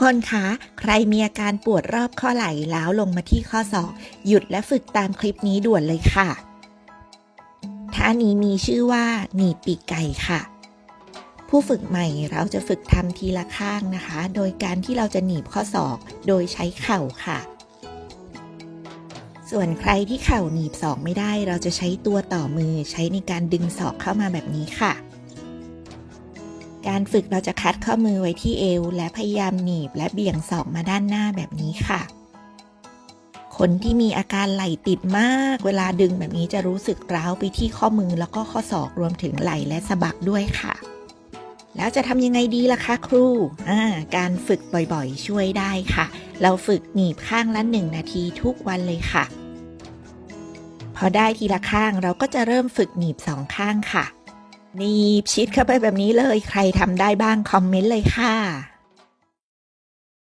คนคะ ใครมีอาการปวดรอบข้อไหล่ล้าวลงมาที่ข้อศอก หยุดและฝึกตามคลิปนี้ด่วนเลยค่ะ ท่านี้มีชื่อว่าหนีบปีกไก่ค่ะ ผู้ฝึกใหม่เราจะฝึกทำทีละข้างนะคะ โดยการที่เราจะหนีบข้อศอก โดยใช้เข่าค่ะ ส่วนใครที่เข่าหนีบศอกไม่ได้ เราจะใช้ตัวต่อมือใช้ในการดึงศอกเข้ามาแบบนี้ค่ะ การฝึกเราจะคัดข้อมือไว้ที่เอว และพยายามหนีบและเบี่ยงศอกมาด้านหน้าแบบนี้ค่ะ คนที่มีอาการไหล่ติดมากเวลาดึงแบบนี้จะรู้สึกร้าวไปที่ข้อมือแล้วก็ข้อศอกรวมถึงไหล่และสะบักด้วยค่ะ แล้วจะทำยังไงดีล่ะคะครูการฝึกบ่อยๆ ช่วยได้ค่ะ เราฝึกหนีบข้างละหนึ่งนาทีทุกวันเลยค่ะ พอได้ทีละข้างเราก็จะเริ่มฝึกหนีบสองข้างค่ะ หนีบชิดเข้าไปแบบนี้เลย ใครทำได้บ้างคอมเมนต์เลยค่ะ